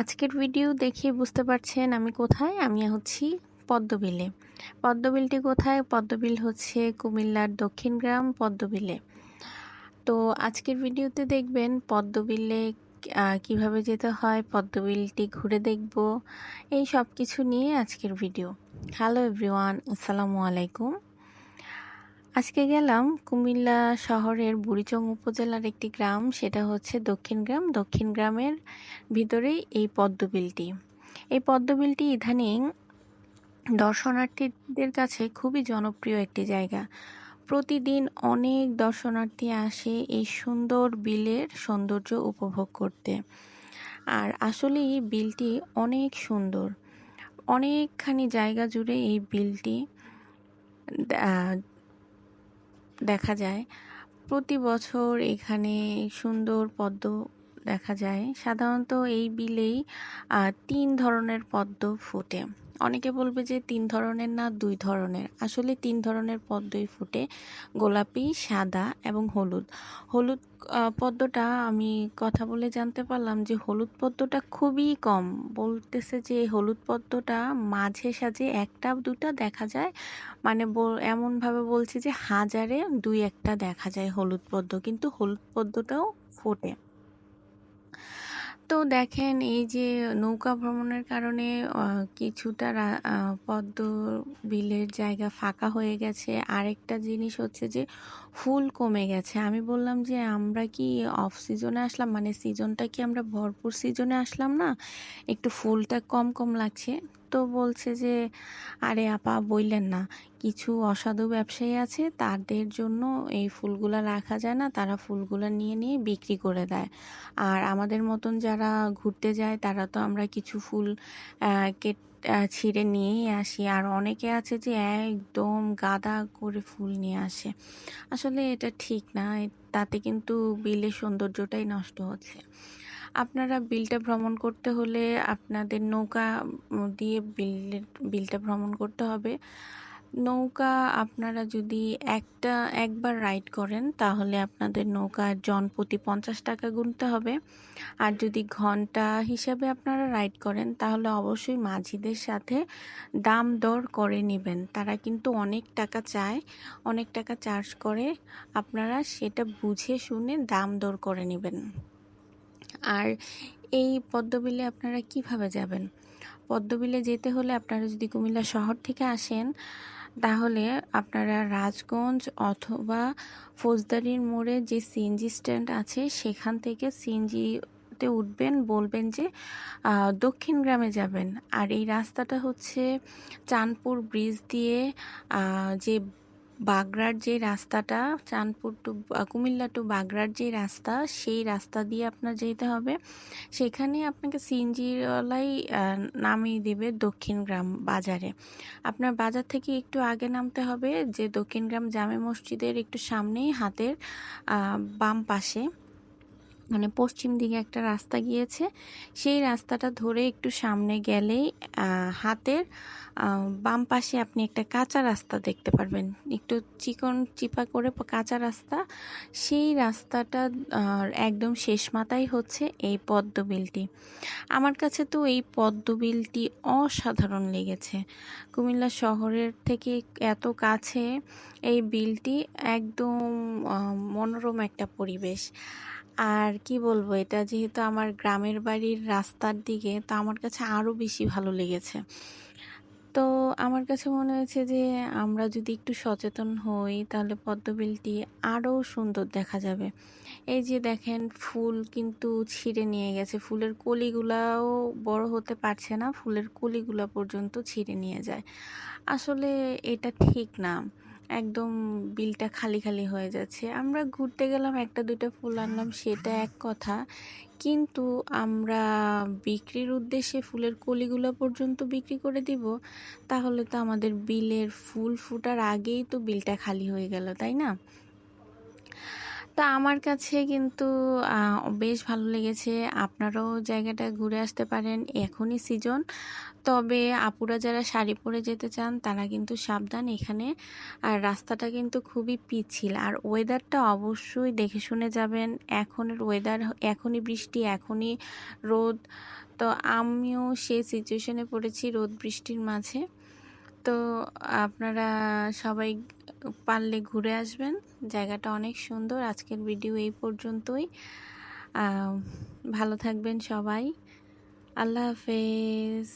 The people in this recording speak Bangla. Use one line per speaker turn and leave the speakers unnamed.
আজকের ভিডিও দেখে বুঝতে পারছেন আমি কোথায়। আমি হচ্ছি পদ্মবিলে। পদ্মবিলটি কোথায়? পদ্মবিল হচ্ছে কুমিল্লার দক্ষিণ গ্রাম পদ্মবিলে। তো আজকের ভিডিওতে দেখবেন পদ্মবিলে কীভাবে যেতে হয়, পদ্মবিলটি ঘুরে দেখব, এই সব কিছু নিয়ে আজকের ভিডিও। হ্যালো এভরিওয়ান আসসালামু আলাইকুম। আজকে গেলাম কুমিল্লা শহরের বুড়িচং উপজেলার একটি গ্রাম, সেটা হচ্ছে দক্ষিণ গ্রাম। দক্ষিণ গ্রামের ভিতরেই এই পদ্মবিলটি। এই পদ্মবিলটি ইদানিং দর্শনার্থীদের কাছে খুবই জনপ্রিয় একটি জায়গা। প্রতিদিন অনেক দর্শনার্থী আসে এই সুন্দর বিলের সৌন্দর্য উপভোগ করতে। আর আসলে এই বিলটি অনেক সুন্দর। অনেকখানি জায়গা জুড়ে এই বিলটি দেখা যায়। প্রতি বছর এখানে সুন্দর পদ্ম দেখা যায়। সাধারণত এই বিলেই তিন ধরনের পদ্ম ফোটে। অনেকে বলবে যে তিন ধরনের না দুই ধরনের। আসলে তিন ধরনের পদ্মই ফুটে। গোলাপি, সাদা এবং হলুদ। হলুদ পদ্মটা আমি কথা বলে জানতে পারলাম যে হলুদ পদ্মটা খুবই কম। বলতেছে যে হলুদ পদ্মটা মাঝে সাঝে একটা, দুটা দেখা যায়। মানে এমনভাবে বলছে যে হাজারে দুই একটা দেখা যায় হলুদ পদ্ম। কিন্তু হলুদ পদ্মটাও ফোটে। তো দেখেন, এই যে নৌকা ভ্রমণের কারণে কিছুটা পদ্ম বিলের জায়গা ফাঁকা হয়ে গেছে। আরেকটা জিনিস হচ্ছে যে, ফুল কমে গেছে। আমি বললাম যে, আমরা কি অফ সিজনে আসলাম? মানে সিজনটা কি আমরা ভরপুর সিজনে আসলাম না? একটু ফুলটা কম কম লাগছে। তো বলছে যে, আরে আপা, বললেন না। কিছু অসাধু ব্যবসায়ী আছে, তাদের জন্য এই ফুলগুলো রাখা যায় না। তারা ফুলগুলো নিয়ে নিয়ে বিক্রি করে দেয়। আর আমাদের মতন যারা ঘুরতে যায়, তারা তো আমরা কিছু ফুল ছিঁড়ে নিয়েই আসি। আর অনেকে আছে যে, একদম গাদা করে ফুল নিয়ে আসে। আসলে এটা ঠিক না। তাতে কিন্তু বিলের সৌন্দর্যটাই নষ্ট হচ্ছে। আপনারা বিলটা ভ্রমণ করতে হলে আপনাদের নৌকা দিয়ে বিলের, বিলটা ভ্রমণ করতে হবে। নৌকা আপনারা যদি একটা, একবার রাইড করেন, তাহলে আপনাদের নৌকা জন প্রতি পঞ্চাশ টাকা গুনতে হবে। আর যদি ঘণ্টা হিসাবে আপনারা রাইড করেন, তাহলে অবশ্যই মাঝিদের সাথে দাম দর করে নেবেন। তারা কিন্তু অনেক টাকা চায়, অনেক টাকা চার্জ করে। আপনারা সেটা বুঝে শুনে দাম দর করে নেবেন। আর এই পদ্মবিলে আপনারা কীভাবে যাবেন? পদ্মবিলে যেতে হলে আপনারা যদি কুমিল্লা শহর থেকে আসেন, তাহলে আপনারা রাজগঞ্জ অথবা ফৌজদারির মোড়ে যে সিএনজি স্ট্যান্ড আছে, সেখান থেকে সিএনজিতে উঠবেন, বলবেন যে দক্ষিণ গ্রামে যাবেন। আর এই রাস্তাটা হচ্ছে চাঁদপুর ব্রিজ দিয়ে যে বাগড়ার যে রাস্তাটা, চাঁদপুর টু কুমিল্লা টু বাগড়ার যে রাস্তা, সেই রাস্তা দিয়ে আপনার যেতে হবে। সেখানে আপনাকে সিএনজিওয়ালাই নামিয়ে দেবে দক্ষিণ গ্রাম বাজারে। আপনার বাজার থেকে একটু আগে নামতে হবে যে দক্ষিণ গ্রাম জামে মসজিদের একটু সামনেই হাতের বাম পাশে। মানে পশ্চিম দিকে একটা রাস্তা গিয়েছে। সেই রাস্তাটা ধরে একটু সামনে গেলেই হাতের বাম পাশে আপনি একটা কাঁচা রাস্তা দেখতে পারবেন। একটু চিকন চিপা করে কাঁচা রাস্তা। সেই রাস্তাটা একদম শেষ মাথায় হচ্ছে এই পদ্মবিলটি আমার কাছে তো এই পদ্মবিলটি অসাধারণ লেগেছে। কুমিল্লা শহরের থেকে এত কাছে এই বিলটি একদম মনোরম একটা পরিবেশ। আর কি বলব, এটা যেহেতু আমার গ্রামের বাড়ির রাস্তার দিকে, তো আমার কাছে আরও বেশি ভালো লেগেছে। তো আমার কাছে মনে হয়েছে যে, আমরা যদি একটু সচেতন হই, তাহলে পদ্মবিলটি আরও সুন্দর দেখা যাবে। এই যে দেখেন, ফুল কিন্তু ছিঁড়ে নিয়ে গেছে। ফুলের কলিগুলাও বড় হতে পারছে না, ফুলের কলিগুলা পর্যন্ত ছিঁড়ে নিয়ে যায়। আসলে এটা ঠিক না। একদম বিলটা খালি খালি হয়ে যাচ্ছে। আমরা ঘুরতে গেলাম, একটা দুইটা ফুল আনলাম, সেটা এক কথা। কিন্তু আমরা বিক্রির উদ্দেশ্যে ফুলের কলিগুলো পর্যন্ত বিক্রি করে দিব, তাহলে তো আমাদের বিলের ফুল ফুটার আগেই তো বিলটা খালি হয়ে গেল, তাই না? তো আমার কাছে কিন্তু বেশ ভালো লেগেছে। আপনারাও জায়গাটা ঘুরে আসতে পারেন। এখনই সিজন। তবে আপুরা যারা শাড়ি পরে যেতে চান, তারা কিন্তু সাবধান এখানে আর রাস্তাটা কিন্তু খুবই পিচ্ছিল আর ওয়েদারটা অবশ্যই দেখে শুনে যাবেন, এখনের ওয়েদার এখনই বৃষ্টি, এখনই রোদ তো আমিও সেই সিচুয়েশনে পড়েছি রোদ বৃষ্টির মাঝে তো আপনারা সবাই পারলে ঘুরে আসবেন। জায়গাটা অনেক সুন্দর। আজকের ভিডিও এই পর্যন্তই। ভালো থাকবেন সবাই। আল্লাহ হাফেজ।